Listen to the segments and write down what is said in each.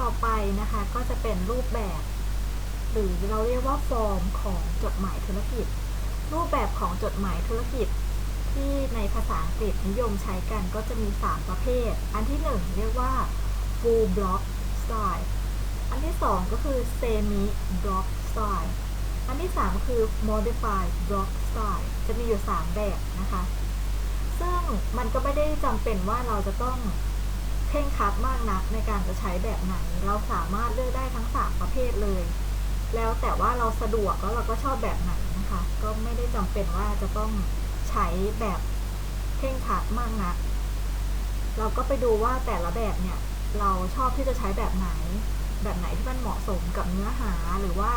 ต่อไปนะคะก็จะเป็นรูปแบบ หรือเราเรียกว่าฟอร์มของจดหมายธุรกิจ รูปแบบของจดหมายธุรกิจ ที่ในภาษาอังกฤษนิยมใช้กันก็จะมี 3 ประเภท อันที่ 1 เรียกว่า full block style อันที่ 2 ก็คือ semi block style อันที่3ก็คือ modified block style จะมีอยู่ 3 แบบนะคะ ซึ่งมันก็ไม่ได้จำเป็นว่าเราจะต้อง เคร่งคัดมากนักในการจะใช้แบบไหน เราสามารถเลือกได้ทั้ง 3 ประเภทเลย แล้วแต่ว่าเราสะดวกแล้วเราก็ชอบแบบไหนนะคะ ก็ไม่ได้จำเป็นว่าจะต้องใช้แบบเคร่งคัดมากนัก เราก็ไปดูว่าแต่ละแบบเนี่ยเราชอบที่จะใช้แบบไหน แบบไหนที่มันเหมาะสมกับเนื้อหาหรือว่า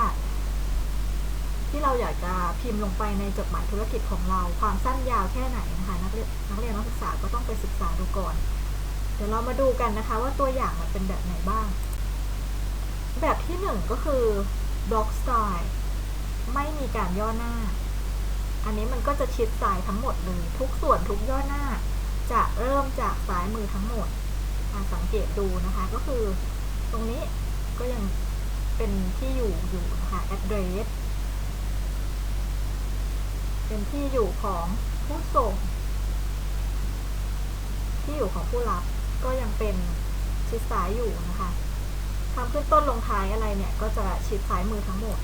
ที่เราอยากจะพิมพ์ลงไปในจดหมายธุรกิจของเรา ความสั้นยาวแค่ไหนนะคะ นักเรียนนักเรียนนักศึกษาก็ต้องไปศึกษาดูก่อน เดี๋ยวเรามาดูกันนะคะว่าตัวอย่างมันเป็นแบบไหนบ้าง แบบที่หนึ่งก็คือ block style ไม่มีการย่อหน้า อันนี้มันก็จะชิดซ้ายทั้งหมดเลย ทุกส่วนทุกย่อหน้า จะเริ่มจากซ้ายมือทั้งหมดสังเกตดูนะคะก็คือตรงนี้ก็ยังเป็นที่อยู่อยู่นะคะ address เป็นที่อยู่ของผู้ส่ง ที่อยู่ของผู้รับ ก็ยังเป็นชิดซ้ายอยู่นะคะคำขึ้นต้นลงท้ายอะไรเนี่ย ก็จะชิดซ้ายมือทั้งหมด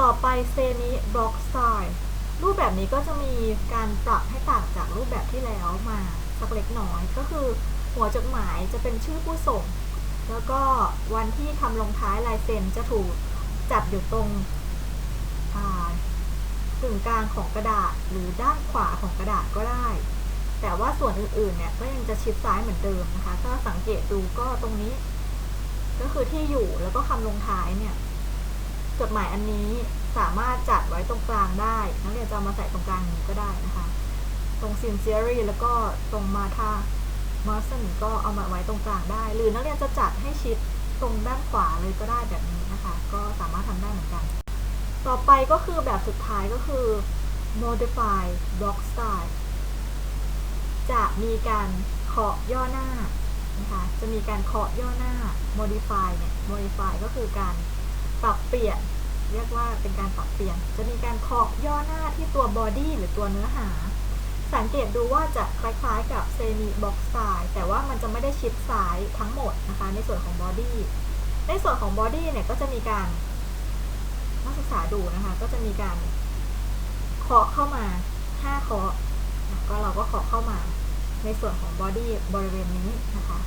ต่อไปเซมิบล็อกสไตล์รูปแบบนี้ก็จะมีการปรับให้ต่างจากรูปแบบที่แล้วมาสักเล็กน้อยก็คือหัวจดหมายจะเป็นชื่อผู้ส่ง แล้วก็วันที่คำลงท้ายลายเซ็นจะถูกจัดอยู่ตรงกึ่งกลางของกระดาษหรือด้านขวาของกระดาษก็ได้ แต่ว่าส่วนอื่นๆเนี่ยก็ยังจะชิดซ้ายเหมือนเดิมนะคะ ถ้าสังเกตดูก็ตรงนี้ ก็คือที่อยู่แล้วก็คำลงท้ายเนี่ยจดหมายอันนี้สามารถจัดไว้ตรงกลางได้ นักเรียนจะมาใส่ตรงกลางนี้ก็ได้นะคะ ตรง sincerely แล้วก็ตรง Martha m a r s o n ก็เอามาไว้ตรงกลางได้ หรือนักเรียนจะจัดให้ชิดตรงด้านขวาเลยก็ได้แบบนี้นะคะ ก็สามารถทำได้เหมือนกัน ต่อไปก็คือแบบสุดท้ายก็คือ modify block style มีการเคาะย่อหน้านะคะจะมีการเคาะย่อหน้า modify เนี่ย modify ก็คือการปรับเปลี่ยน เรียกว่าเป็นการปรับเปลี่ยน จะมีการเคาะย่อหน้าที่ตัว body หรือตัวเนื้อหา สังเกตดูว่าจะคล้ายๆกับ semi box style แต่ว่ามันจะไม่ได้ชิดซ้ายทั้งหมดนะคะในส่วนของ body ในส่วนของ body เนี่ยก็จะมีการนักศึกษาดูนะคะ ก็จะมีการเคาะเข้ามา5เคาะก็เราก็เคาะเข้ามา ในส่วนของบอดี้บริเวณนี้นะคะ